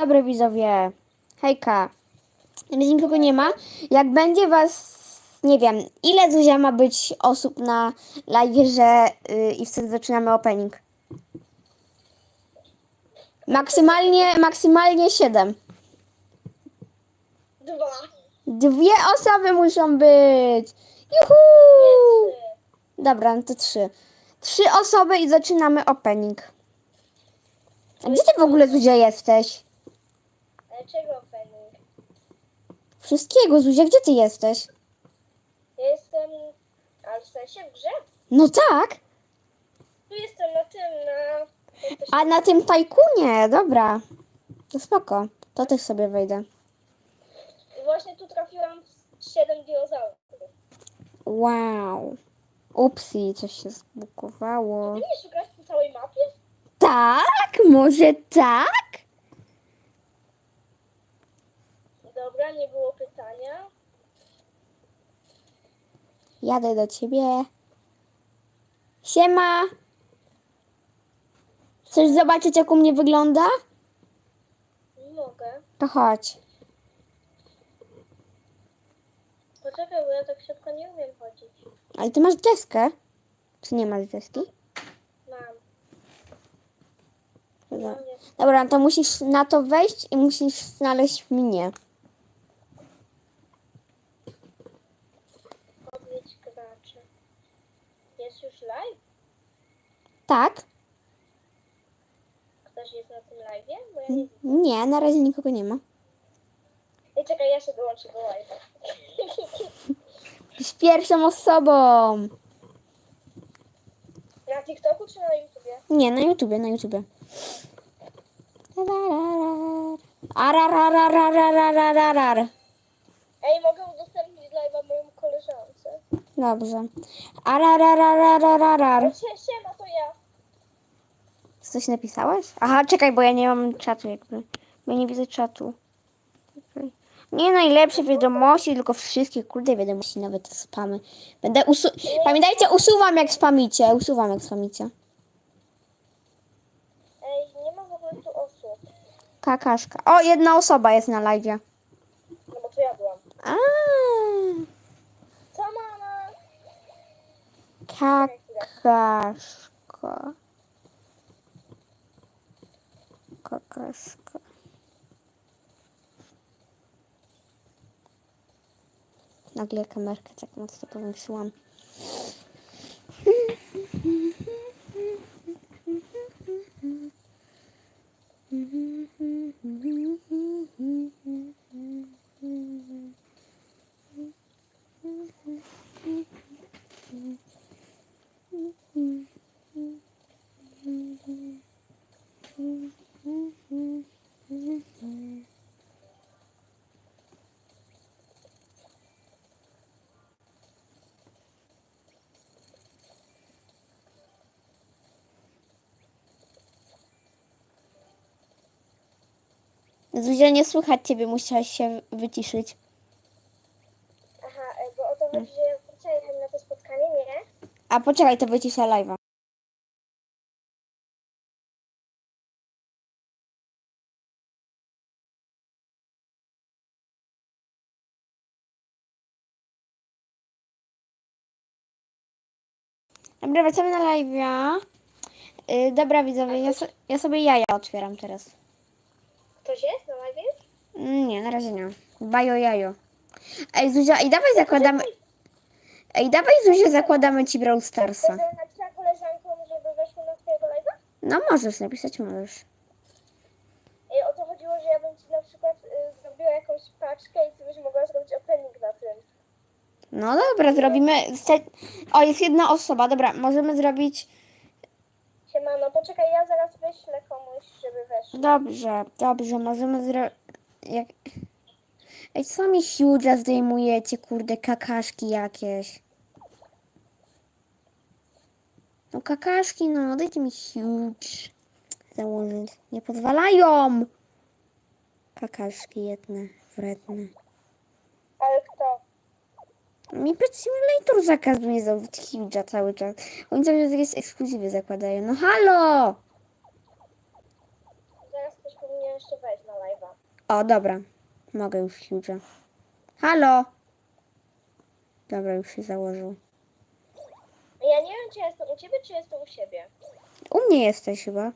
Dobry widzowie. Hejka. Jeżeli nikogo nie ma, jak będzie was, nie wiem, ile Zuzia ma być osób na live, że yy, i wtedy zaczynamy opening. Maksymalnie, maksymalnie 7. Dwa. Dwie osoby muszą być. Juhu! Dobra, no to trzy. Trzy osoby i zaczynamy opening. A gdzie ty w ogóle Zuzia jesteś? Czego opening? Wszystkiego, Zuzia, gdzie ty jesteś? Ja jestem... Ale w sensie w grze? No tak. Tu jestem na tym, na... jak to się A na tym tajkunie, dobra. To spoko. To też sobie wejdę. I właśnie tu trafiłam w siedem dinozaurów. Wow. Upsi, coś się zbukowało. Ty nie szukasz po całej mapie? Tak, może tak? Dobra, nie było pytania. Jadę do ciebie. Siema. Chcesz zobaczyć, jak u mnie wygląda? Nie mogę. To chodź. Poczekaj, bo ja tak szybko nie umiem chodzić. Ale ty masz deskę? Czy nie masz deski? Mam. Dobra. Dobra, to musisz na to wejść i musisz znaleźć mnie. Tak? Ktoś jest na tym live? Ja nie. Nie, na razie nikogo nie ma. Ej, czekaj, ja się dołączę do live. Z pierwszą osobą. Na TikToku czy na YouTubie? Nie, na YouTubie, na YouTubie. Arararararararar. Ej, mogę udostępnić live'a mojemu koleżance. Dobrze. Ararararararar. Sie- Siema, to ja. Coś napisałeś? Aha, czekaj, bo ja nie mam czatu jakby. Bo ja nie widzę czatu. Nie najlepsze wiadomości, tylko wszystkie kurde wiadomości, nawet te spamy. Będę usu... Pamiętajcie, usuwam jak spamicie. Usuwam jak spamicie. Ej, nie ma w ogóle tu osób. Kakaszka. O, jedna osoba jest na live. No bo to ja byłam. A, Co mama? kakaszka. Kakaszka. Nagle kamerkę tak mocno powiększyłam. Zuzia, nie słychać ciebie, musiałaś się wyciszyć. Aha, ej, bo o to chodzi, że ja chcę jechać na to spotkanie, nie? A poczekaj, to wyciszę live'a. Dobra, wracamy na live'a. Yy, dobra, widzowie, ja, so, ja sobie jaja otwieram teraz. Ktoś jest na live? Mm, Nie, na razie nie. Bajo jajo. Ej, Zuzia, i dawaj zakładamy... Ej, dawaj, Zuzia, zakładamy ci Brawl Starsa. Żeby na twojego live'a? No, możesz napisać, możesz. Ej, o to chodziło, że ja bym ci na przykład y, zrobiła jakąś paczkę i ty byś mogła zrobić opening na tym. No dobra, zrobimy. O, jest jedna osoba. Dobra, możemy zrobić. Siemano, poczekaj, ja zaraz wyślę komuś, żeby weszł. Dobrze, dobrze, możemy zrobić. Jak... Ej, co mi huge zdejmujecie, kurde, kakaszki jakieś. No kakaszki, no, dajcie mi huge założyć. Nie pozwalają! Kakaszki jedne, wredne. Mi Pet Simulator zakazuje założyć huge'a cały czas. Oni cały czas jakieś ekskluzywy zakładają. No halo! Zaraz ktoś powinien jeszcze wejść na live. O, dobra. Mogę już huge. Halo? Dobra, już się założył. Ja nie wiem, czy ja jestem u ciebie, czy jestem u siebie. U mnie jesteś chyba.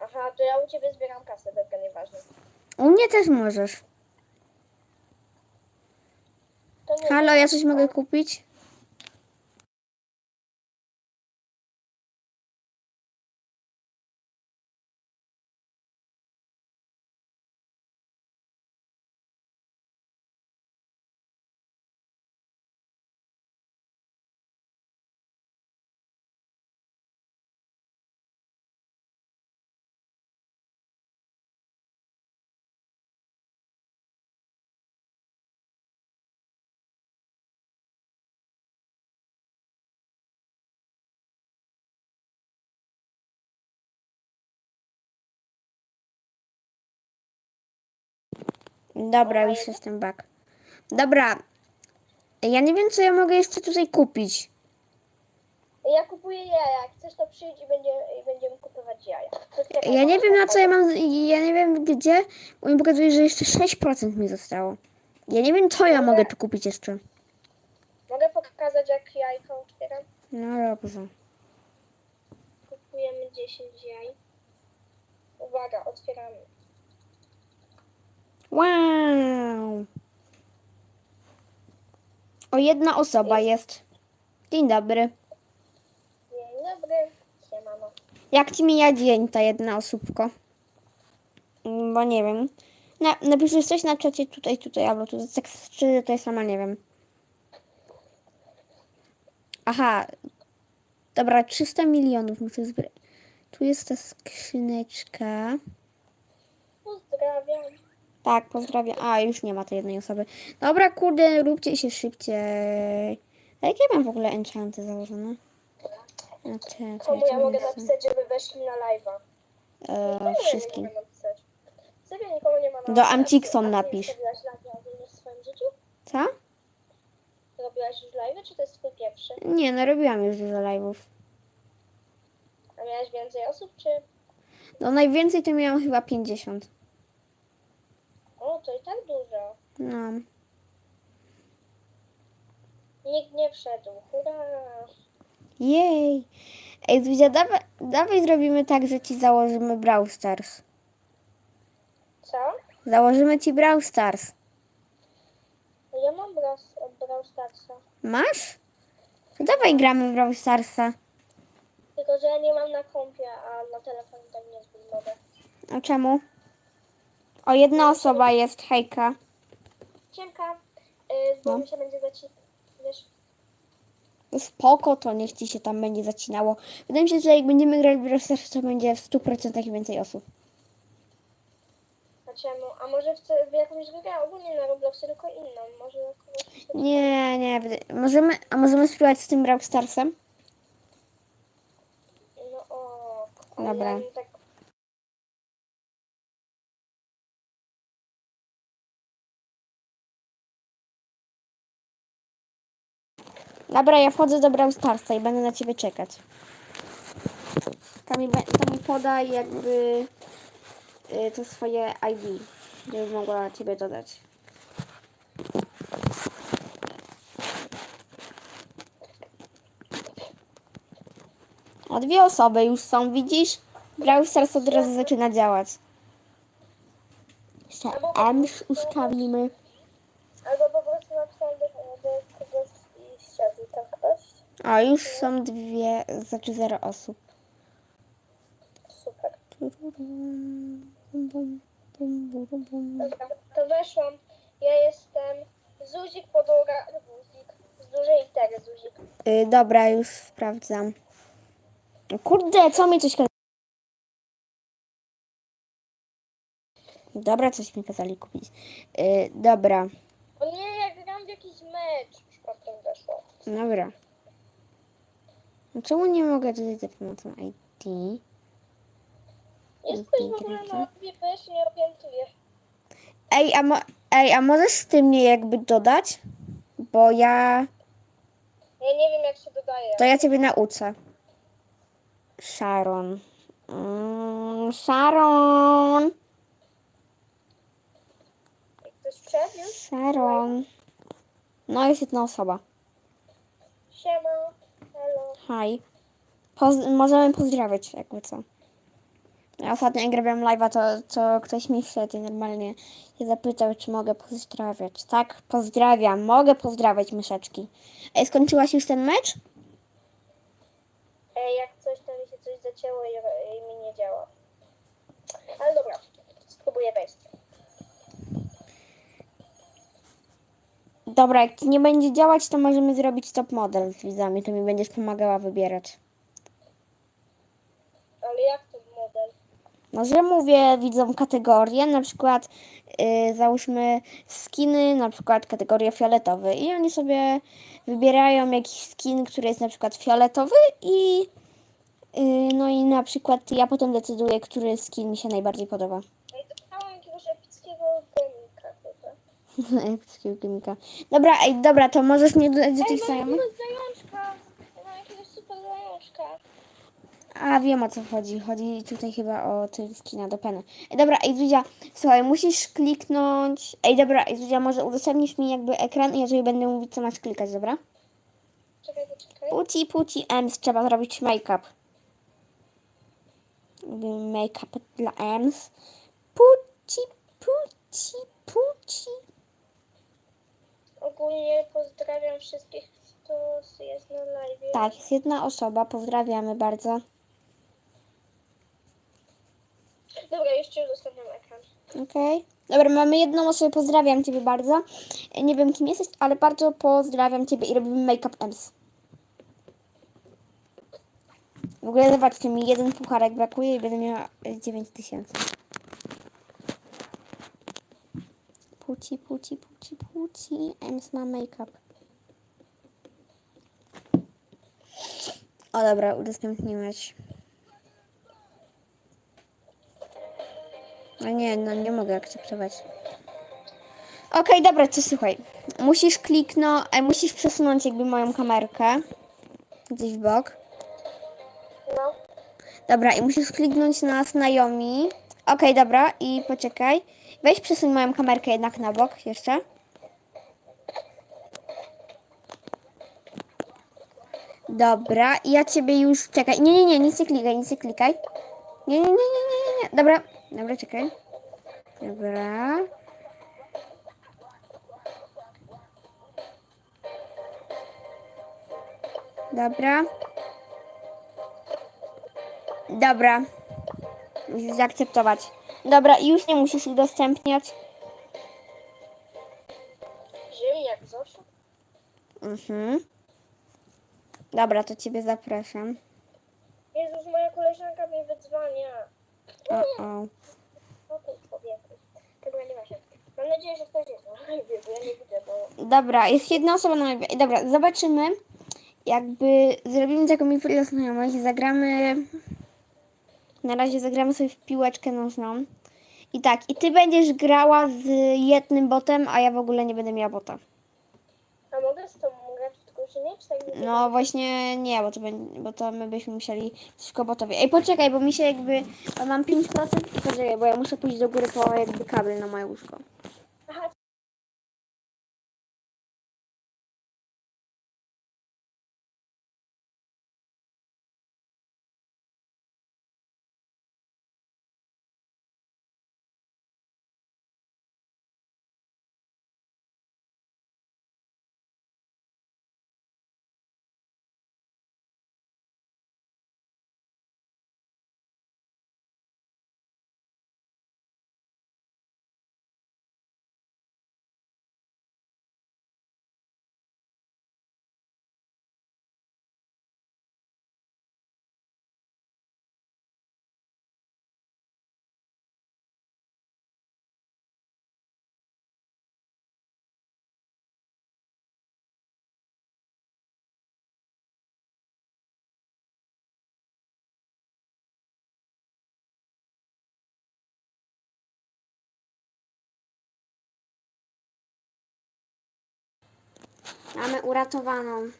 Aha, to ja u ciebie zbieram kasę, dobra, nieważne. U mnie też możesz. To nie Halo, ja coś mogę kupić? Dobra, już jestem back. Dobra. Ja nie wiem, co ja mogę jeszcze tutaj kupić. Ja kupuję jaja, jak chcesz to przyjdź i, będzie, i będziemy kupować jaja. Czekaj, Ja nie wiem, na co ja mam. Ja nie wiem, gdzie. Bo mi pokazuje, że jeszcze 6% mi zostało. Ja nie wiem, co ja mogę tu kupić jeszcze. Mogę pokazać, jak jajko otwieram? No dobrze. Kupujemy 10 jaj. Uwaga, otwieramy. Wow! O, jedna osoba jest. Dzień dobry. Dzień dobry. Siemano. Jak ci mija dzień, ta jedna osóbko? Mm, Bo nie wiem. Na, napiszesz coś na czacie tutaj, tutaj, albo tu tak szczerze to ja sama nie wiem. Aha. Dobra, 300 milionów muszę zbierać. Tu jest ta skrzyneczka. Pozdrawiam. Tak, pozdrawiam. A, już nie ma tej jednej osoby. Dobra, kurde, róbcie się szybciej. A jakie mam w ogóle enchanty założone? A co Komu ja mogę napisać, żeby weszli na live'a? E, Nikomu wszystkim. nie mogę napisać. Nikomu nie ma na Do Amcikson napisz. Robiłaś live'a w swoim życiu? Co? Robiłaś już live'y, czy to jest twój pierwszy? Nie, no robiłam już dużo live'ów. A miałaś więcej osób, czy... No najwięcej to miałam chyba 50. To i tak dużo. No. Nikt nie wszedł. Hurra! Jej. Ej, Zuzia, dawaj, dawaj zrobimy tak, że ci założymy Brawl Stars. Co? Założymy ci Brawl Stars. Ja mam Brawl, Brawl Starsa. Masz? To dawaj gramy w Brawl Starsa. Tylko, że ja nie mam na kompie, a na telefonie tak niezbyt mogę. A czemu? O, jedna osoba jest, hejka. Ciemka, yy, bo No. się będzie zacinać. Wiesz, Spoko, to niech ci się tam będzie zacinało. Wydaje mi się, że jak będziemy grać w Brawl Stars, to będzie w 100% więcej osób. a czemu? A może chcę w jakąś grę ogólnie na Robloxie, tylko inną. Może kogoś... Nie, nie. wyda- Możemy, a możemy spróbować z tym Brawl Starsem? No o... Dobra. Ja bym tak... Dobra, ja wchodzę do Brawl Starsa i będę na ciebie czekać. To mi, mi podaj jakby y, to swoje ID, żebym mogła ciebie dodać. O, dwie osoby już są, widzisz? Brawl Stars od razu zaczyna działać. Jeszcze M ustawimy. Albo po prostu napisałam do, do kogoś i siadł tam ktoś. O, już są dwie, znaczy zero osób. Super. Dobra, to weszłam. Ja jestem Zuzik Podłoga... Zuzik. Z dużej litery Zuzik. Y, dobra, już sprawdzam. Kurde, co mi coś kazało? Dobra, coś mi kazali kupić. Y, dobra, O nie, ja gram w jakiś mecz. Przypadkiem weszło. Dobra. No Czemu nie mogę tutaj za pomocą IT? Jesteś w ogóle na odbie, się nie orientuję. Ej, a, mo- ej, a możesz ty mnie jakby dodać? Bo ja... Ja nie wiem jak się dodaje. To ja ciebie nauczę. Sharon. Mm, Sharon. Ktoś wszedł już? Sharon. No jest jedna osoba. Siema. Halo. Hi. Poz- możemy pozdrawiać, jakby co. Ja ostatnio jak robiłam live'a, to, to ktoś mi wszedł i normalnie się zapytał, czy mogę pozdrawiać. Tak, pozdrawiam. Mogę pozdrawiać myszeczki. Ej, skończyłaś już ten mecz? Ej, jak coś, to mi się coś zacięło i, i mi nie działa. Ale dobra, spróbuję wejść. Dobra, jak nie będzie działać, to możemy zrobić top model z widzami. To mi będziesz pomagała wybierać. Ale jak to model? Może mówię widzom kategorie, na przykład yy, załóżmy skiny, na przykład kategoria fioletowy i oni sobie wybierają jakiś skin, który jest na przykład fioletowy i yy, no i na przykład ja potem decyduję, który skin mi się najbardziej podoba. Ej, dostałam jakiegoś epickiego gemika chyba. Epickiego gimika. Dobra, ej, dobra, to możesz mnie dodać do tych mam znajomych? zajączka. Mam jakiegoś super zajączka. A wiem o co chodzi. Chodzi tutaj chyba o tych skina do peny. Ej, dobra, ej Zuzia, słuchaj, musisz kliknąć. Ej, dobra, ej Zuzia, może udostępnisz mi jakby ekran i ja sobie będę mówić, co masz klikać, dobra? Czekaj, poczekaj. Puci, puci, ems, trzeba zrobić make-up. Robimy Make-up dla ems. Puci, puci, puci. Ogólnie pozdrawiam wszystkich, kto jest na live. Tak, jest jedna osoba, pozdrawiamy bardzo. Dobra, jeszcze udostępniam ekran. Okej. Dobra, mamy jedną osobę, pozdrawiam Ciebie bardzo. Nie wiem kim jesteś, ale bardzo pozdrawiam Ciebie i robimy make-up ems. W ogóle zobaczcie, mi jeden pucharek brakuje i będę miała 9 Puci, puci, puci, puci. Ems ma make-up. O dobra, udostępniłeś. No nie, no nie mogę akceptować. Okej, dobra, to słuchaj. Musisz kliknąć, e, musisz przesunąć jakby moją kamerkę gdzieś w bok. No. Dobra, i musisz kliknąć na znajomi. Okej, dobra, i poczekaj. Weź przesuń moją kamerkę jednak na bok jeszcze. Dobra, i ja ciebie już. Czekaj. Nie, nie, nie, nic nie klikaj, nic nie klikaj. Nie, nie, nie, nie, nie, nie. Dobra, dobra, czekaj. Dobra. Dobra. Dobra. Musisz zaakceptować. Dobra, i już nie musisz udostępniać. Ziemniak Zosiu. Mhm. Dobra, to ciebie zapraszam. Jezus, moja koleżanka mnie wydzwania. O, o. O człowieku. Nie się. Mam nadzieję, że ktoś jest na live, bo ja nie widzę, bo... Dobra, jest jedna osoba na live. Dobra, zobaczymy. Jakby zrobimy taką mi znajomość. Zagramy. Na razie zagramy sobie w piłeczkę nożną. I tak, i ty będziesz grała z jednym botem, a ja w ogóle nie będę miała bota. A mogę z tobą grać w drużynie, czy tak nie No właśnie nie, bo to, będzie, bo to my byśmy musieli przeciwko botowi. Ej, poczekaj, bo mi się jakby. Mam 5% i poczekaj, bo ja muszę pójść do góry po jakby kabel na moje łóżko. Mamy uratowaną.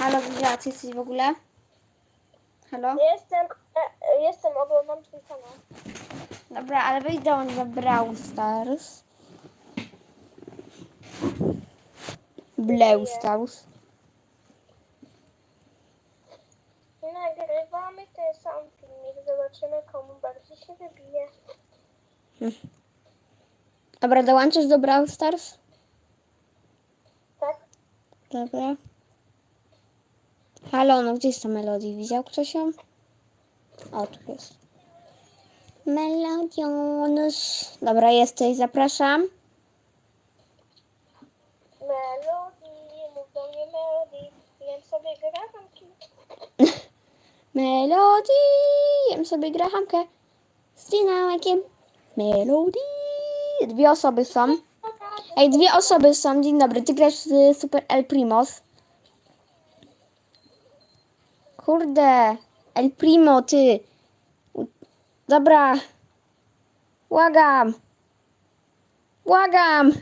Halo, ty jesteś w ogóle? Halo? jestem, e, jestem, oglądam twój kanał. Dobra, ale wejdź do mnie do Brawl Stars. Bleustaus. Nagrywamy ten sam filmik, zobaczymy komu bardziej się wybije. Dobra, dołączysz do Brawl Stars? Dobra. Halo, no gdzie jest ta melodii? Widział ktoś ją? O, tu jest. Melodionus. Dobra, jesteś, zapraszam. Melodii, mów do mnie melodii, jem sobie grachanki. Melodii. Jem sobie grahamkę z dynamikiem. Melodii. Dwie osoby są. Ej, dwie osoby są. Dzień dobry, ty grasz z Super El Primos. Kurde. El Primo, ty. Dobra. Błagam. Błagam.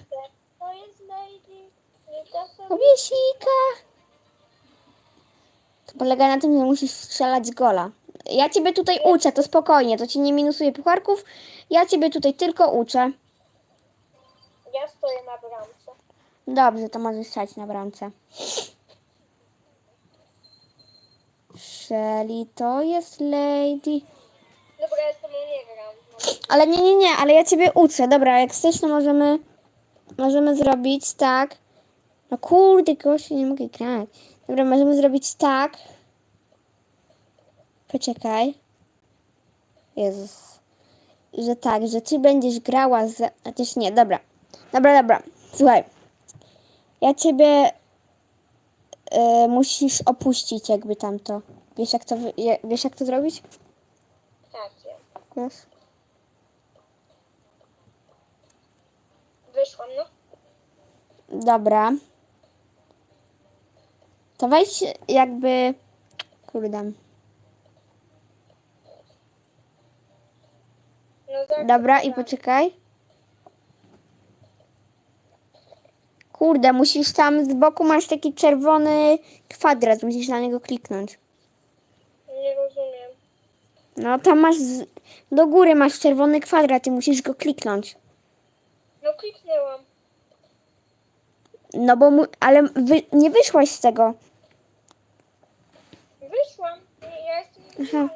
Kobiesika. To polega na tym, że musisz strzelać gola. Ja ciebie tutaj uczę, to spokojnie, to ci nie minusuje pucharków. Ja ciebie tutaj tylko uczę. Ja stoję na bramce. Dobrze, to możesz stać na bramce. Shelly to jest lady. Dobra, ja z tobą nie gram. No. Ale nie, nie, nie, ale ja ciebie uczę. Dobra, jak chcesz, to możemy, możemy zrobić tak. No kurde, gościu, nie mogę grać. Dobra, możemy zrobić tak. Poczekaj. Jezus. Że tak, że ty będziesz grała z... A też nie, dobra. Dobra, dobra. Słuchaj. Ja ciebie... y, musisz opuścić jakby tamto. Wiesz jak to, wy- je- wiesz jak to zrobić? Tak. Wiesz? Wyszłam, no. Dobra. To weź jakby. Kurde. No tak. Dobra, i poczekaj. Kurde, musisz tam z boku masz taki czerwony kwadrat, musisz na niego kliknąć. Nie rozumiem. No tam masz z... do góry masz czerwony kwadrat i musisz go kliknąć. No kliknęłam. No bo mu... ale wy... nie wyszłaś z tego. Wyszłam. Ja jestem Aha.